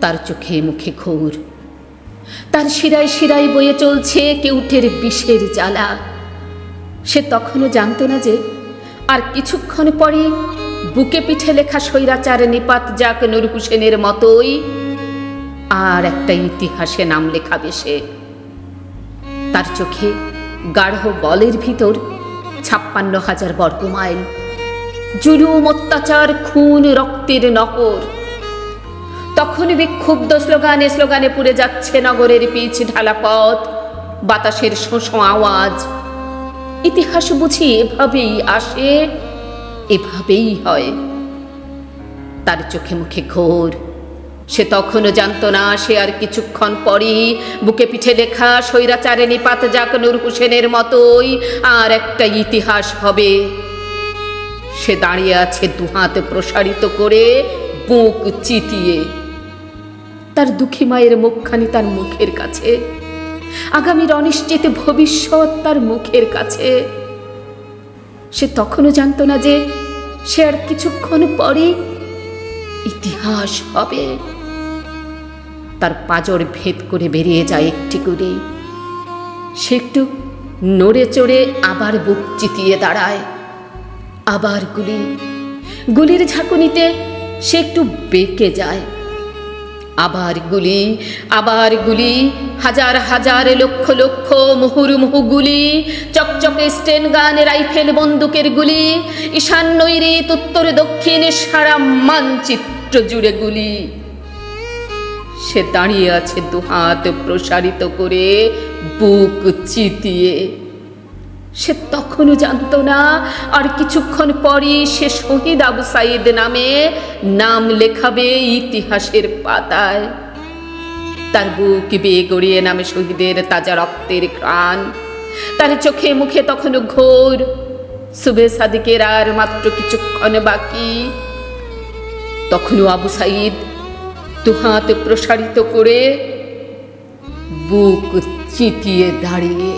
তার চোখে মুখে ঘোর। তার শিরায় শিরায় বয়ে চলছে কেউটের বিষের জ্বালা। সে তখনও জানতো না যে, আর কিছুক্ষণ পরে বুকে পিঠে লেখা স্বৈরাচার নিপাত যাক নূর হোসেনের মতোই। আর একটা ইতিহাসে নাম লেখাবে সে। তার চোখে গাঢ় বলের ভিতর ছাপ্পান্ন হাজার বর্গমাইল। জুলুম, অত্যাচার, খুন, রক্তের নহর তখন বিক্ষুব্ধ স্লোগানে স্লোগানে পুড়ে যাচ্ছে নগরের পিচ ঢালা পথ, বাতাসের শোষো আওয়াজ। ইতিহাস বুঝি এভাবেই আসে, এভাবেই হয়। তার চোখে মুখে ঘোর। সে তখনও জানতো না, সে আর কিছুক্ষণ পরই বুকে পিঠে লেখা, স্বৈরাচারে নিপাত যাক নূর হোসেনের মতোই আর একটা ইতিহাস হবে। সে দাঁড়িয়ে আছে দুহাত প্রসারিত করে বুক চিতিয়ে। তার দুঃখী মায়ের মুখখানি তার মুখের কাছে। আগামীর অনিশ্চিত ভবিষ্যৎ তার মুখের কাছে। সে তখনও জানতো না যে সে আর কিছুক্ষণ পরে ইতিহাস হবে। তার পাজর ভেদ করে বেরিয়ে যায় একটি করে সে একটু নড়ে চড়ে আবার বুক চিতিয়ে দাঁড়ায়। আবার গুলি। গুলির ঝাঁকুনিতে সে একটু বেঁকে যায়। আবার গুলি আবার গুলি, হাজার হাজার লক্ষ লক্ষ মুহুর্মুহু গুলি, চকচকে স্টেন গান, রাইফেল বন্দুকের গুলি, ঈশান নৈরিত উত্তর দক্ষিণ সারা মানচিত্র জুড়ে গুলি। সে দাঁড়িয়ে আছে দুহাত প্রসারিত করে, বুক চিতিয়ে। সে তখনও জানতো না। আর কিছুক্ষণ পরই সে শহীদ আবু সাইদ নামে নাম লেখাবে ইতিহাসের পাতায়। তার বুক বেয়ে গড়িয়ে নামে শহীদের তাজা রক্তের ঘ্রাণ। তার চোখে মুখে তখনও ঘোর। সুবে সাদিকের আর মাত্র কিছুক্ষণ বাকি। তখনও আবু সাইদ দুহাত প্রসারিত করে বুক চিতিয়ে দাঁড়িয়ে